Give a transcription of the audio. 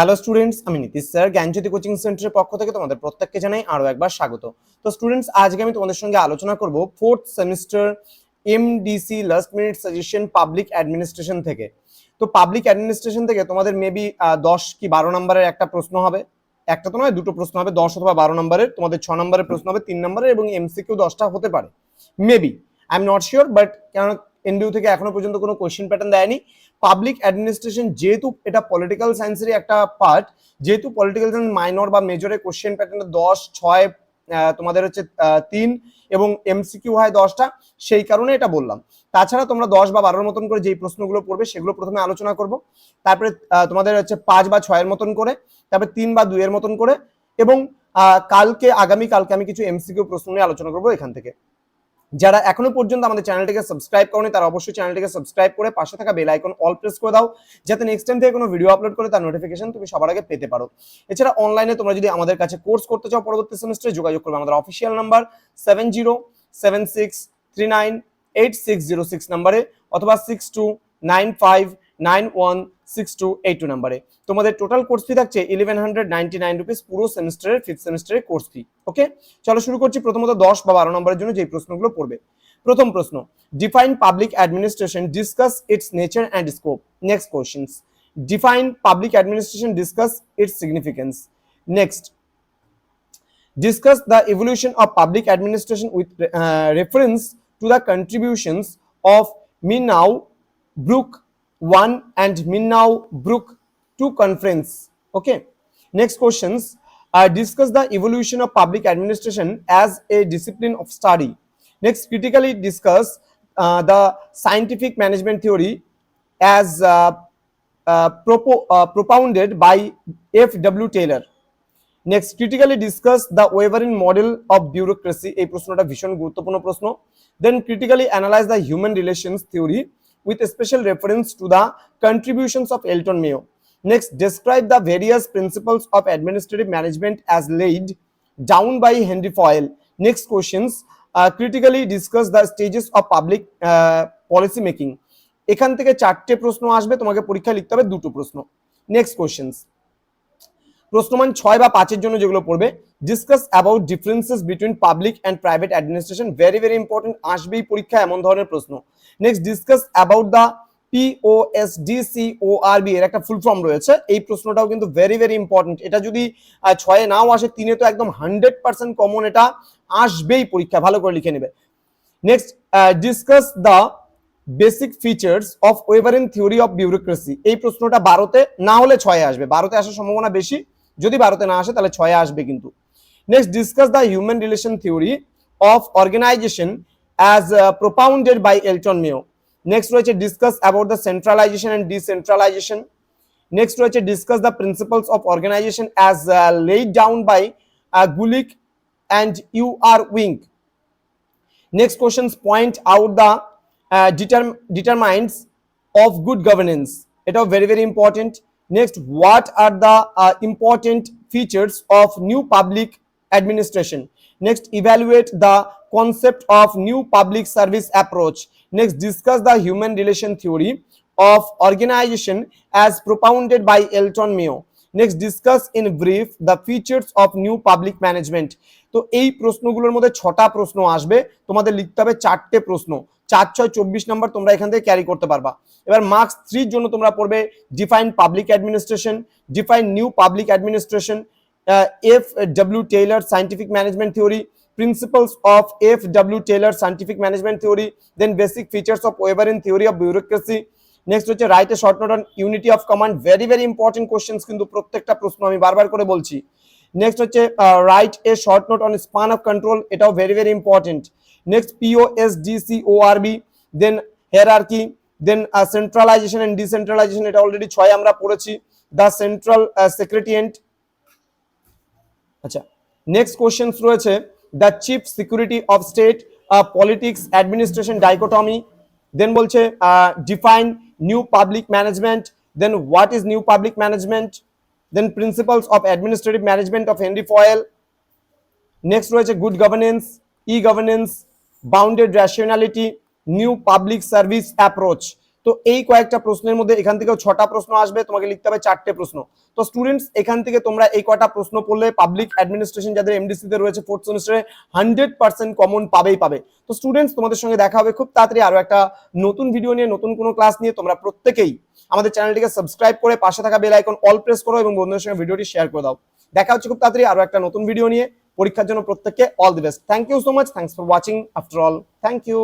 Hello students আমি Nitish sir, জ্ঞানজ্যোতি coaching সেন্টারের পক্ষ থেকে তোমাদের প্রত্যেককে জানাই আরও একবার স্বাগত। তো স্টুডেন্টস আজকে আমি তোমাদের সঙ্গে আলোচনা করব fourth semester MDC last minute suggestion public administration থেকে। তো পাবলিক অ্যাডমিনিস্ট্রেশন থেকে তোমাদের মেবি দশ কি বারো নম্বরের একটা প্রশ্ন হবে। একটা তো নয়, দুটো প্রশ্ন হবে। দশ অথবা বারো নম্বরের, তোমাদের ছ নম্বরের প্রশ্ন হবে, তিন নম্বরের এবং এমসিকিউ দশটা হতে পারে। Maybe I am not sure but কেন এনডিউ থেকে এখনও পর্যন্ত কোনো কোয়েশ্চেন প্যাটার্ন দেয়নি। পাবলিক অ্যাডমিনিস্ট্রেশন যেহেতু এটা পলিটিক্যাল সায়েন্সেরই একটা পার্ট যেহেতু পলিটিক্যাল সায়েন্স মাইনর বা মেজরে কোয়েশ্চেন প্যাটার্ন দশ, ছয় তোমাদের হচ্ছে তিন এবং এমসিকিউ হয় দশটা, সেই কারণে এটা বললাম। তাছাড়া তোমরা দশ বা বারোর মতন করে যেই প্রশ্নগুলো পড়বে সেগুলো প্রথমে আলোচনা করব। তারপরে তোমাদের হচ্ছে পাঁচ বা ছয়ের মতন করে, তারপরে তিন বা দুইয়ের মতন করে এবং কালকে আগামী কালকে আমি কিছু এমসিকিউ প্রশ্ন নিয়ে আলোচনা করব এখান থেকে। যারা এখনও পর্যন্ত আমাদের চ্যানেলটিকে সাবস্ক্রাইব করেনি, তারা অবশ্যই চ্যানেলটিকে সাবস্ক্রাইব করে পাশে থাকা বেল আইকন অল প্রেস করে দাও, যাতে নেক্সট টাইম থেকে কোনো ভিডিও আপলোড করে তার নোটিফিকেশন তুমি সবার আগে পেতে পারো। এছাড়া অনলাইনে তোমরা যদি আমাদের কাছে কোর্স করতে চাও পরবর্তী সেমিস্টারে যোগাযোগ করবে আমাদের official number seven zero seven six three nine eight six zero six নাম্বারে অথবা six two nine five nine one six two eight two নাম্বারে তোমাদের টোটাল কোর্স ফি থাকছে eleven hundred ninety nine rupees পুরো সেমিস্টারের ফিফথ সেমিস্টারের course fee ওকে চলো শুরু করছি প্রথমত দশ বা বারো নম্বরের জন্য যে প্রশ্নগুলো পড়বে। প্রথম প্রশ্ন define public administration discuss its nature and scope next questions define public administration discuss its significance next the evolution of public administration with uh, reference to the contributions of Minau Brook 1 and Minau Brook 2 conference. Okay. Next questions. Uh, discuss the evolution of public administration as a discipline of study. Next, critically discuss uh, the scientific management theory as uh, uh, propo- uh, propounded by F. W. Taylor. Next critically discuss the Weberian model of bureaucracy এই প্রশ্নটা ভীষণ গুরুত্বপূর্ণ প্রশ্ন then critically analyse the human relations theory with special reference to the contributions of Elton Mayo next describe the various principles of administrative management as laid down by Henri Fayol next questions critically discuss the stages of public policy making এখান থেকে চারটে প্রশ্ন আসবে তোমাকে পরীক্ষা লিখতে হবে দুটো প্রশ্ন নেক্সট কোশ্চেন্স প্রশ্নমান ছয় বা পাঁচের জন্য যেগুলো পড়বে discuss about differences between public and private administration very very important আসবেই পরীক্ষা, এমন ধরনের প্রশ্ন। Next discuss about the POSDC O RB এর একটা ফুল ফর্ম রয়েছে, এই প্রশ্নটাও কিন্তু ভেরি ভেরি ইম্পর্টেন্ট এটা যদি ছয়ে নাও আসে, তিনে তো একদম হান্ড্রেড পার্সেন্ট কমন এটা আসবেই পরীক্ষা, ভালো করে লিখে নেবে। Next discuss the basic features of Weberian theory of bureaucracy এই প্রশ্নটা বারোতে, না হলে ছয়ে আসবে, বারোতে আসার সম্ভাবনা বেশি। যদি ভারতে না আসে, তাহলে ছয়ে আসবে কিন্তু। Next discuss the human relation theory of organization as propounded by Elton Mayo next রয়েছে discuss about the centralization and decentralization next রয়েছে discuss the principles of organization as laid down by Gulick and Urwick next questions point out determ- determines of good governance. এটাও very very important. Next what are the uh, important features of new public administration? Next evaluate the concept of new public service approach. Next discuss the human relation theory of organization as propounded by elton mayo next discuss in brief the features of new public management তো এই প্রশ্নগুলোর মধ্যে ছটা প্রশ্ন আসবে তোমাদের লিখতে হবে চারটে প্রশ্ন চার ছয় চব্বিশ নাম্বার তোমরা এখান থেকে ক্যারি করতে পারবা এবার মার্কস থ্রির জন্য তোমরা পড়বে define public administration define new public administration F W Taylor scientific management theory principles of F. W. Taylor scientific management theory, then basic features of Weberian theory of bureaucracy. Next হচ্ছে write short note on unity of command very very important questions কিন্তু প্রত্যেকটা প্রশ্ন আমি বারবার করে বলছি। Next হচ্ছে write a short note on span of control এটাও very very important next P O S D C O R B then hierarchy then centralisation and decentralisation এটা অলরেডি ছয় আমরা পড়েছি। দ্য সেন্ট্রাল সেক্রেটিয়েন্ট আচ্ছা next questions রয়েছে। The chief security of state politics administration dichotomy then বলছে define new public management then what is new public management then principles of administrative management of Henri Fayol next রয়েছে good governance e governance bounded rationality new public service approach তো এই কয়েকটা প্রশ্নের মধ্যে এখান থেকেও ছটা প্রশ্ন আসবে, তোমাকে লিখতে হবে চারটে প্রশ্ন। তো স্টুডেন্টস এখান থেকে তোমরা এই কটা প্রশ্ন পড়লে পাবলিক অ্যাডমিনিস্ট্রেশন যাদের এমডিসি তে রয়েছে ফোর্থ সেমিস্টারে হান্ড্রেড পার্সেন্ট কমন পাবেই পাবে। তো স্টুডেন্টস তোমাদের সঙ্গে দেখা হবে খুব তাড়াতাড়ি আরও একটা নতুন ভিডিও নিয়ে, নতুন কোনো ক্লাস নিয়ে, তোমরা প্রত্যেকেই আমাদের চ্যানেলটিকে সাবস্ক্রাইব করে পাশে থাকা বেল আইকন অল প্রেস করো এবং বন্ধুদের সঙ্গে ভিডিওটি শেয়ার করে দাও। দেখা হচ্ছে খুব তাড়াতাড়ি আরও একটা নতুন ভিডিও নিয়ে। পরীক্ষার জন্য প্রত্যেককে all the best thank you so much thanks for watching after all thank you